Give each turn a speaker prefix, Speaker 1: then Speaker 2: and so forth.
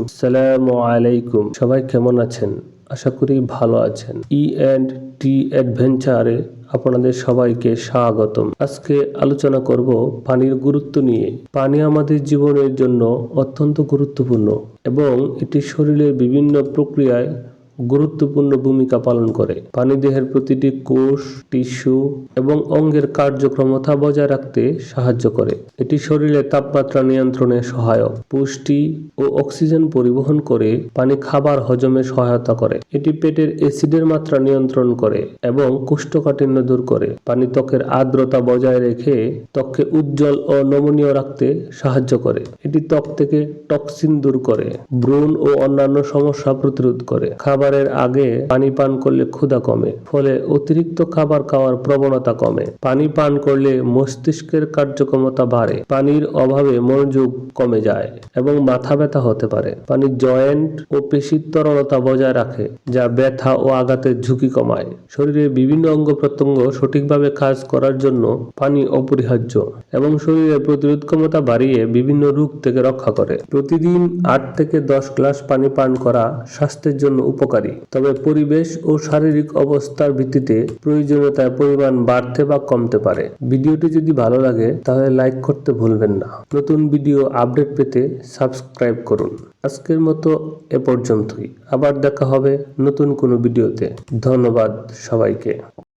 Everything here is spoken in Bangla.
Speaker 1: আসসালামু আলাইকুম। সবাই কেমন আছেন? আশা করি ভালো আছেন। ই অ্যান্ড টি অ্যাডভেঞ্চারে আপনাদের সবাইকে স্বাগতম। আজকে আলোচনা করব পানির গুরুত্ব নিয়ে। পানি আমাদের জীবনের জন্য অত্যন্ত গুরুত্বপূর্ণ এবং এটি শরীরের বিভিন্ন প্রক্রিয়ায় গুরুত্বপূর্ণ ভূমিকা পালন করে। পানি দেহের প্রতিটি কোষ, টিস্যু এবং অঙ্গের কার্যক্ষমতা বজায় রাখতে সাহায্য করে। এটি শরীরের তাপমাত্রা নিয়ন্ত্রণে সহায়ক। পুষ্টি ও অক্সিজেন পরিবহন করে পানি খাবার হজমে সহায়তা করে। এটি পেটের অ্যাসিডের মাত্রা নিয়ন্ত্রণ করে এবং কোষ্ঠকাঠিন্য দূর করে। পানি ত্বকের আর্দ্রতা বজায় রেখে ত্বককে উজ্জ্বল ও নমনীয় রাখতে সাহায্য করে। এটি ত্বক থেকে টক্সিন দূর করে, ব্রণ ও অন্যান্য সমস্যা প্রতিরোধ করে। খাবারের আগে পানি পান করলে ক্ষুধা কমে, ফলে অতিরিক্ত খাবার খাওয়ার প্রবণতা কমে। পানি পান করলে মস্তিষ্কের কার্যক্ষমতা বাড়ে, পানির অভাবে মনোযোগ কমে যায় এবং মাথা ব্যথা হতে পারে। পানি জয়েন্ট ও পেশির তরলতা বজায় রাখে, যা ব্যথা ও আঘাতের ঝুঁকি কমায়। শরীরের বিভিন্ন অঙ্গ প্রত্যঙ্গ সঠিকভাবে কাজ করার জন্য পানি অপরিহার্য এবং শরীরে প্রতিরোধ ক্ষমতা বাড়িয়ে বিভিন্ন রোগ থেকে রক্ষা করে। প্রতিদিন আট থেকে দশ গ্লাস পানি পান করা স্বাস্থ্যের জন্য উপকারী। তবে পরিবেশ ও শারীরিক অবস্থার ভিত্তিতে প্রয়োজনীয়তার পরিমাণ বাড়তে বা কমতে পারে। ভিডিওটি যদি ভালো লাগে, তাহলে লাইক করতে ভুলবেন না। নতুন ভিডিও আপডেট পেতে সাবস্ক্রাইব করুন। আজকের মতো এ পর্যন্তই। আবার দেখা হবে নতুন কোনো ভিডিওতে। ধন্যবাদ সবাইকে।